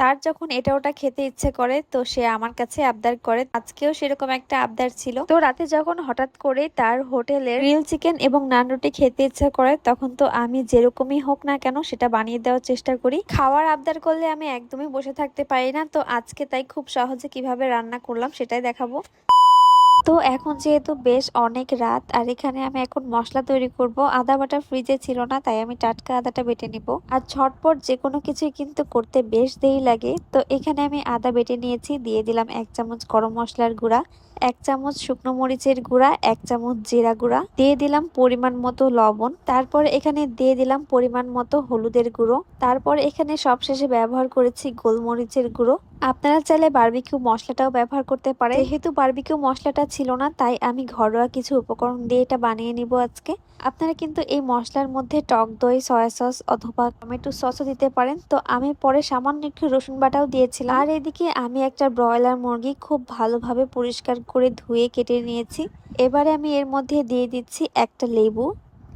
তার যখন এটা ওটা খেতে ইচ্ছে করে, তো সে আমার কাছে আবদার করে। আজকেও সেরকম একটা আবদার ছিল। তো রাতে যখন হঠাৎ করে তার হোটেলে গ্রিল চিকেন এবং নান রুটি খেতে ইচ্ছে করে, তখন তো আমি যেরকমই হোক না কেন সেটা বানিয়ে দেওয়ার চেষ্টা করি। খাওয়ার আবদার করলে আমি একদমই বসে থাকতে পারি না। তো আজকে তাই খুব সহজে কীভাবে রান্না করলাম সেটাই দেখাবো। তো এখন যেহেতু বেশ অনেক রাত, আর এখানে আমি এখন মশলা তৈরি করব। আদা বাটা ফ্রিজে ছিল না, তাই আমি টাটকা আদাটা বেটে নিব। আর ছটপট যে কোনো কিছুই কিন্তু করতে বেশ দেরি লাগে। তো এখানে আমি আদা বেটে নিয়েছি, দিয়ে দিলাম এক চামচ গরম মশলার গুঁড়া। এক চামচ শুকনো মরিচের গুঁড়া, এক চামচ জিরা গুঁড়া, দিয়ে দিলাম পরিমাণ মতো লবণ। তারপর এখানে দিয়ে দিলাম পরিমাণ মতো হলুদের গুঁড়ো। তারপর এখানে সবশেষে ব্যবহার করেছি গোলমরিচের গুঁড়ো। আপনারা চাইলে বার্বিকিউ মশলাটাও ব্যবহার করতে পারে যেহেতু বার্বিকিউ মশলাটা ছিল না, তাই আমি ঘরোয়া কিছু উপকরণ দিয়ে এটা বানিয়ে নিব আজকে। আপনারা কিন্তু এই মশলার মধ্যে টক দই, সয়া সস অথবা টমেটো সসও দিতে পারেন। তো আমি পরে সামান্য একটু রসুন বাটাও দিয়েছিলাম। আর এদিকে আমি একটা ব্রয়লার মুরগি খুব ভালোভাবে পরিষ্কার করে ধুয়ে কেটে নিয়েছি। এবারে আমি এর মধ্যে দিয়ে দিচ্ছি একটা লেবু।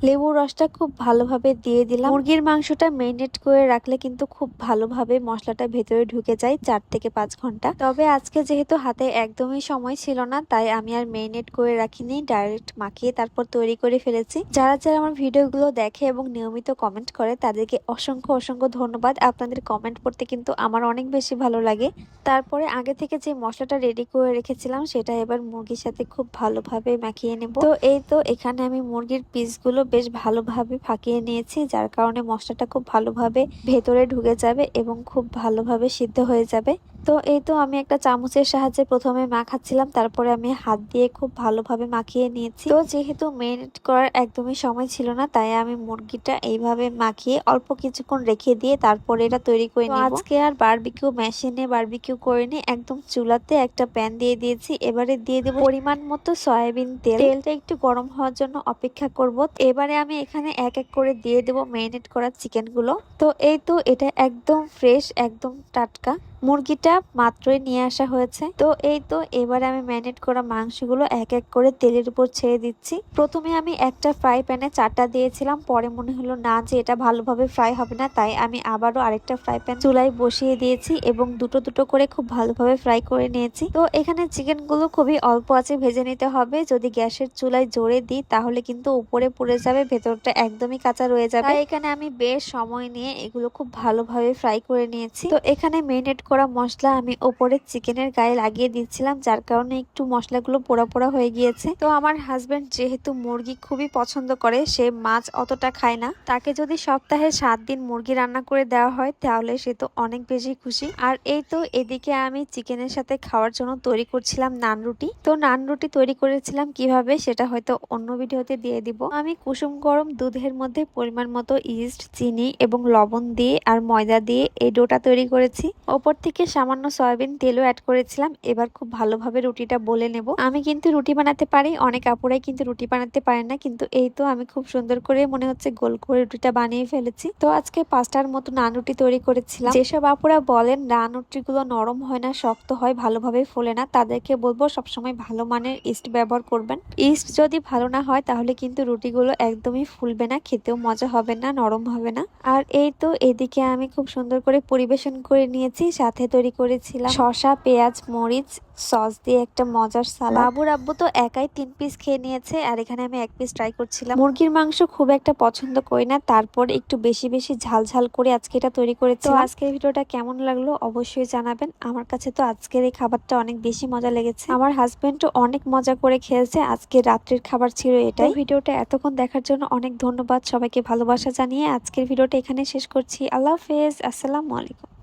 লেবুর রসটা খুব ভালোভাবে দিয়ে দিলাম। মুরগির মাংসটা মেরিনেট করে রাখলে কিন্তু খুব ভালোভাবে মশলাটা ভেতরে ঢুকে যায় চার থেকে পাঁচ ঘণ্টা। তবে আজকে যেহেতু হাতে একদমই সময় ছিল না, তাই আমি আর মেরিনেট করে রাখিনি ডাইরেক্ট মাখিয়ে তারপর তৈরি করে ফেলেছি। যারা যারা আমার ভিডিওগুলো দেখে এবং নিয়মিত কমেন্ট করে, তাদেরকে অসংখ্য অসংখ্য ধন্যবাদ। আপনাদের কমেন্ট পড়তে কিন্তু আমার অনেক বেশি ভালো লাগে। তারপরে আগে থেকে যে মশলাটা রেডি করে রেখেছিলাম, সেটা এবার মুরগির সাথে খুব ভালোভাবে মাখিয়ে নেব। তো এই তো এখানে আমি মুরগির পিসগুলো বেশ ভালোভাবে ফাঁকিয়ে নিয়েছি, যার কারণে মশলাটা খুব ভালোভাবে ভেতরে ঢুকে যাবে এবং খুব ভালোভাবে সিদ্ধ হয়ে যাবে। তো এই তো আমি একটা চামচের সাহায্যে প্রথমে মাখাচ্ছিলাম তারপরে আমি হাত দিয়ে খুব ভালোভাবে মাখিয়ে নিয়েছি। তো যেহেতু মেরিনেট করার একদমই সময় ছিল না তাই আমি মুরগিটা এইভাবে মাখিয়ে অল্প কিছুক্ষণ রেখে দিয়ে তারপরে এটা তৈরি করে নিব। আজকে আর বারবিকিউ মেশিনে বারবিকিউ করে করিনি একদম চুলাতে একটা প্যান দিয়ে দিয়েছি। এবারে দিয়ে দেবো পরিমাণ মতো সয়াবিন তেল। তেলটা একটু গরম হওয়ার জন্য অপেক্ষা করব। এবারে আমি এখানে এক এক করে দিয়ে দেবো মেরিনেট করা চিকেনগুলো তো এই তো এটা একদম ফ্রেশ একদম টাটকা। মুরগিটা মাত্রই নিয়ে আসা হয়েছে। তো এই তো এবারে আমি ম্যারিনেট করা মাংসগুলো এক এক করে তেলের উপর ছেড়ে দিচ্ছি। প্রথমে আমি একটা ফ্রাই প্যানে চারটা দিয়েছিলাম, পরে মনে হলো না যে এটা ভালোভাবে ফ্রাই হবে না, তাই আমি আবারও আরেকটা ফ্রাই প্যান চুলায় বসিয়ে দিয়েছি এবং দুটো দুটো করে খুব ভালোভাবে ফ্রাই করে নিয়েছি। তো এখানে চিকেনগুলো খুবই অল্প আছে, ভেজে নিতে হবে। যদি গ্যাসের চুলায় জোরে দিই, তাহলে কিন্তু উপরে পুড়ে যাবে, ভেতরটা একদমই কাঁচা রয়ে যাবে। এখানে আমি বেশ সময় নিয়ে এগুলো খুব ভালোভাবে ফ্রাই করে নিয়েছি। তো এখানে মেরিনেট করা মশলা আমি ওপরে চিকেনের গায়ে লাগিয়ে দিচ্ছিলাম, যার কারণে একটু মশলাগুলো পোড়া পোড়া হয়ে গিয়েছে। তো আমার হাজবেন্ড যেহেতু মুরগি খুবই পছন্দ করে, সে মাছ অতটা খায় না। তাকে যদি সপ্তাহে সাত দিন মুরগি রান্না করে দেওয়া হয়, তাহলে সে তো অনেক বেশি খুশি। আর এই তো এদিকে আমি চিকেনের সাথে খাওয়ার জন্য তৈরি করছিলাম নান রুটি। তো নান রুটি তৈরি করেছিলাম কীভাবে, সেটা হয়তো অন্য ভিডিওতে দিয়ে দিব। আমি কুসুম গরম দুধের মধ্যে পরিমাণ মতো ইস্ট চিনি এবং লবণ দিয়ে আর ময়দা দিয়ে এই ডোটা তৈরি করেছি। ওপর থেকে সামান্য সয়াবিন তেলও অ্যাড করেছিলাম। এবার খুব ভালোভাবে রুটিটা বলে নেব। আমি কিন্তু রুটি বানাতে পারি, অনেক আপুরাই কিন্তু রুটি বানাতে পারে না, কিন্তু এই তো আমি খুব সুন্দর করে মনে হচ্ছে গোল করে রুটিটা বানিয়ে ফেলেছি। তো আজকে পাঁচটার মতো নান রুটি তৈরি করেছিলাম। যেসব আপুরা বলেন, নান রুটিগুলো নরম হয় না, শক্ত হয়, ভালোভাবে ফোলে না, তাদেরকে বলব, সবসময় ভালো মানের ইস্ট ব্যবহার করবেন। ইস্ট যদি ভালো না হয়, তাহলে কিন্তু রুটিগুলো একদমই ফুলবে না, খেতেও মজা হবে না, নরম হবে না। আর এই তো এদিকে আমি খুব সুন্দর করে পরিবেশন করে নিয়েছি সাথে তৈরি করেছিলাম। শসা পেঁয়াজ মরিচ সস দিয়ে একটা মজার সালাদ। বাবুর আব্বু তো একাই তিন পিস খেয়ে নিয়েছে আর এখানে আমি এক পিস ট্রাই করছিলাম। মুরগির মাংস খুব একটা পছন্দ করি না তারপর একটু বেশি বেশি ঝাল ঝাল করে আজকে এটা তৈরি করেছি আজকের ভিডিওটা কেমন লাগল অবশ্যই জানাবেন। আমার কাছে তো আজকের এই খাবারটা অনেক বেশি মজা লেগেছে। আমার হাজবেন্ডও অনেক মজা করে খেয়েছে আজকে রাত্রির খাবার ছিল এটাই। ভিডিওটা এতক্ষণ দেখার জন্য অনেক ধন্যবাদ সবাইকে ভালোবাসা জানিয়ে। আজকের ভিডিওটা এখানে শেষ করছি। আল্লাহ হাফেজ আসসালামু আলাইকুম।